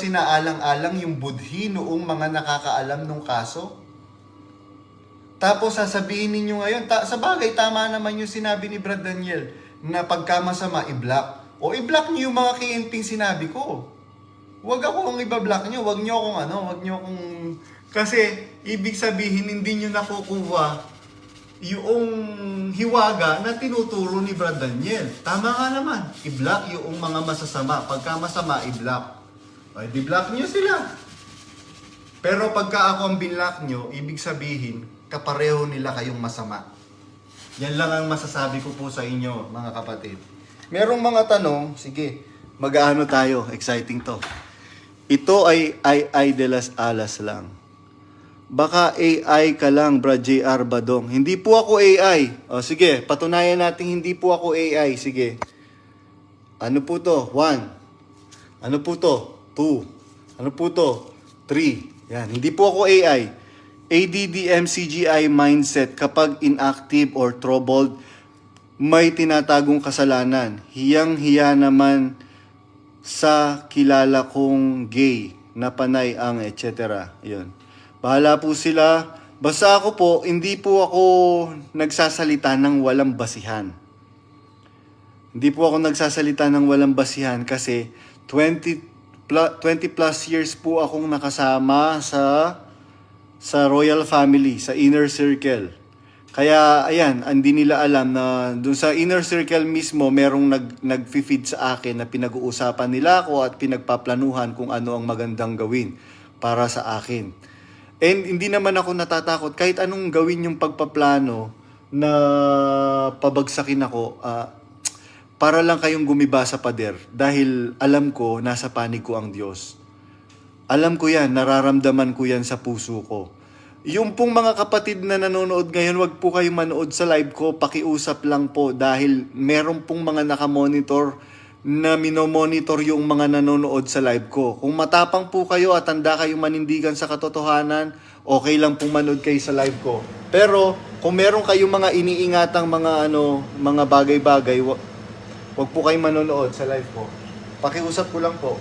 sinaalang-alang yung budhi noong mga nakakaalam ng kaso? Tapos sasabihin ninyo ngayon, ta- sa bagay, tama naman yung sinabi ni Brad Daniel na pagka masama, i-block. O i-block niyo yung mga kiinting sinabi ko. Huwag ako ang iba-block niyo, huwag niyo akong ano, huwag niyo akong... Kasi, ibig sabihin, hindi niyo nakukuha yung hiwaga na tinuturo ni Brad Daniel. Tama nga naman, i-block yung mga masasama. Pagka masama, i-block. O, di-block niyo sila. Pero pagka ako ang binlock nyo, ibig sabihin, kapareho nila kayong masama. Yan lang ang masasabi ko po sa inyo, mga kapatid. Merong mga tanong, sige, mag-ano tayo, exciting to. Ito ay ay ay de las alas lang. Baka AI ka lang, Brad JR Badong. Hindi po ako AI. O sige, patunayan natin hindi po ako AI. Sige. Ano po to? One. Ano po to? Two. Ano po to? Three. Yan. Hindi po ako AI. ADD-MCGI mindset kapag inactive or troubled, may tinatagong kasalanan. Hiyang-hiya naman sa kilala kong gay na panay ang etc. Yun. Bahala po sila. Basta ako po, hindi po ako nagsasalita ng walang basihan. Hindi po ako nagsasalita ng walang basihan kasi 20 plus, 20 plus years po akong nakasama sa sa royal family, sa inner circle. Kaya ayan, hindi nila alam na dun sa inner circle mismo merong nag nagfi-feed sa akin na pinag-uusapan nila ako at pinagpaplanuhan kung ano ang magandang gawin para sa akin. And hindi naman ako natatakot kahit anong gawin yung pagpaplano na pabagsakin ako ah, para lang kayong gumiba sa pader dahil alam ko nasa panig ko ang Diyos. Alam ko yan, nararamdaman ko yan sa puso ko. Yung pong mga kapatid na nanonood ngayon, wag po kayong manood sa live ko, pakiusap lang po dahil meron pong mga nakamonitor na minomonitor yung mga nanonood sa live ko. Kung matapang po kayo at tanda kayong manindigan sa katotohanan, okay lang pong manood kayo sa live ko. Pero kung meron kayong mga iniingatang mga ano, mga bagay-bagay, wa- wag po kayong manonood sa live ko. Pakiusap ko lang po.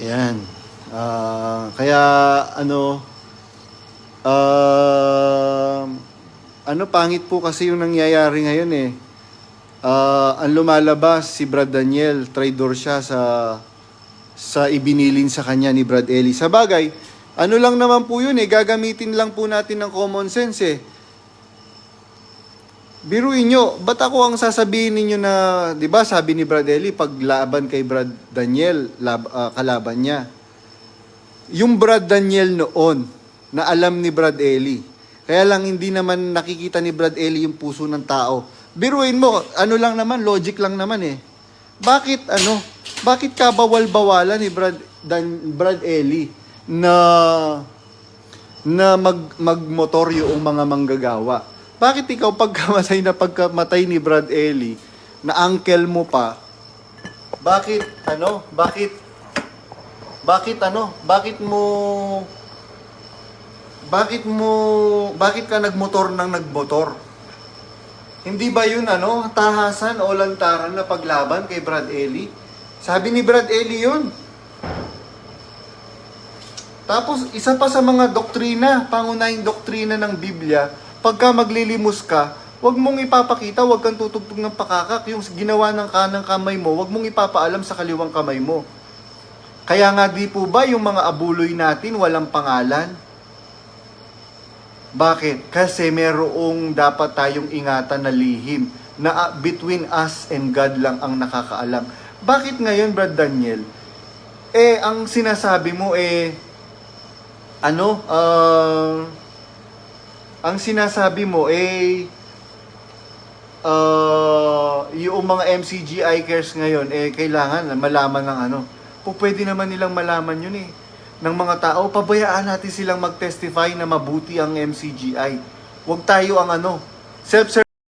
Yan. Ah, kaya ano um ano pangit po kasi yung nangyayari ngayon eh. Ah, ang lumalabas si Brad Daniel, traitor siya sa sa ibinilin sa kanya ni Brad Ellie. Sa bagay, ano lang naman po yun eh, gagamitin lang po natin ng common sense eh. Biruin nyo, ba't ako ang sasabihin ninyo na, di ba sabi ni Brad Ellie, pag laban kay Brad Daniel, lab, ah, kalaban niya. Yung Brad Daniel noon, na alam ni Brad Ellie. Kaya lang hindi naman nakikita ni Brad Ellie yung puso ng tao. Biruin mo, ano lang naman, logic lang naman eh. Bakit ano, bakit kabawal-bawalan ni Brad, Dan, Brad Ellie na na mag magmotor yung mga manggagawa. Bakit ikaw pagkamatay na pagkamatay ni Brad Ellie na uncle mo pa, bakit ano, bakit bakit ano, bakit mo bakit mo bakit ka nagmotor ng nagmotor? Hindi ba yun ano, tahasan o lantaran na paglaban kay Brad Ellie? Sabi ni Brad Ellie yun. Tapos, isa pa sa mga doktrina, pangunahing doktrina ng Biblia, pagka maglilimos ka, wag mong ipapakita, wag kang tutugtog ng pakakak. Yung ginawa ng kanang kamay mo, wag mong ipapaalam sa kaliwang kamay mo. Kaya nga di po ba yung mga abuloy natin walang pangalan? Bakit? Kasi merong dapat tayong ingatan na lihim na between us and God lang ang nakakaalam. Bakit ngayon, Brad Daniel? Eh, ang sinasabi mo eh, ano, ah, ang sinasabi mo eh, ah, yung mga MCGI cares ngayon, eh, kailangan malaman ng ano. Po, pwede naman nilang malaman yun eh ng mga tao, pabayaan natin silang mag-testify na mabuti ang MCGI. Huwag tayo ang ano, self